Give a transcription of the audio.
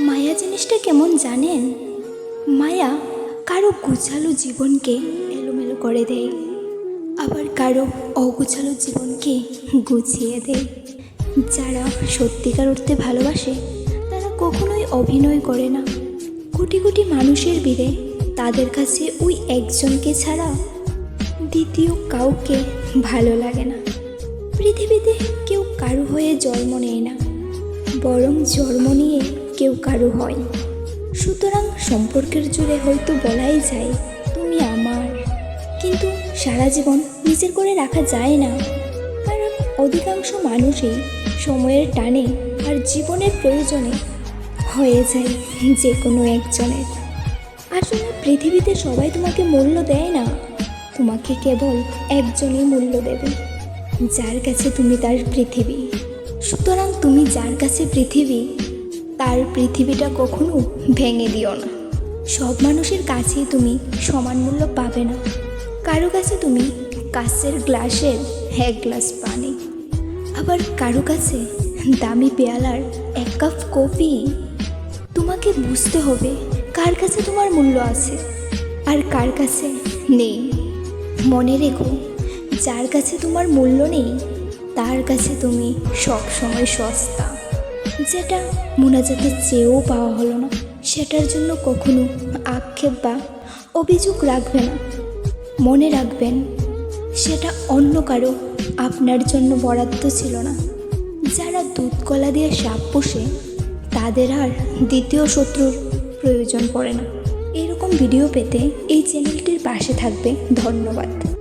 মায়া জিনিসটা কেমন জানেন? মায়া কারও গুছালো জীবনকে এলোমেলো করে দেয়, আবার কারও অগুছালো জীবনকে গুছিয়ে দেয়। যারা সত্যিকার অর্থে ভালোবাসে, তারা কখনোই অভিনয় করে না। কোটি কোটি মানুষের ভিড়ে তাদের কাছে ওই একজনকে ছাড়া দ্বিতীয় কাউকে ভালো লাগে না। পৃথিবীতে কেউ কারও হয়ে জন্ম নেয় না, বরং জন্ম নিয়ে কেউ কারও হয়। সুতরাং সম্পর্কের জুড়ে হয়তো বলাই যায়, তুমি আমার। কিন্তু সারা জীবন নিজের করে রাখা যায় না। কারণ অধিকাংশ মানুষই সময়ের টানে আর জীবনের প্রয়োজনে হয়ে যায় যে কোনো একজনের। আসলে পৃথিবীতে সবাই তোমাকে মূল্য দেয় না। তোমাকে কেবল একজনই মূল্য দেবে, যার কাছে তুমি তার পৃথিবী। সুতরাং তুমি যার কাছে পৃথিবী তার পৃথিবীটা কখনো ভেঙে দিও না। সব মানুষের কাছেই তুমি সমান মূল্য পাবে না। কারও কাছে তুমি কাছের গ্লাসের এক গ্লাস পানি। আবার কারও কাছে দামি পেয়ালার এক কাপ কফি। তোমাকে বুঝতে হবে কার কাছে তোমার মূল্য আছে আর কার কাছে নেই। মনে রেখো, যার কাছে তোমার মূল্য নেই, তার কাছে তুমি সব সময় সস্তা। যেটা মোনাজাতের চেয়েও পাওয়া হলো না, সেটার জন্য কখনো আক্ষেপ বা অভিযোগ রাখবে না মনে রাখবেন, সেটা অন্য কারও আপনার জন্য বরাদ্দ ছিল না। যারা দুধ কলা দিয়ে সাপ পোষে, তাদের আর দ্বিতীয় শত্রুর প্রয়োজন পড়ে না। এরকম ভিডিও পেতে এই চ্যানেলটির পাশে থাকবে। ধন্যবাদ।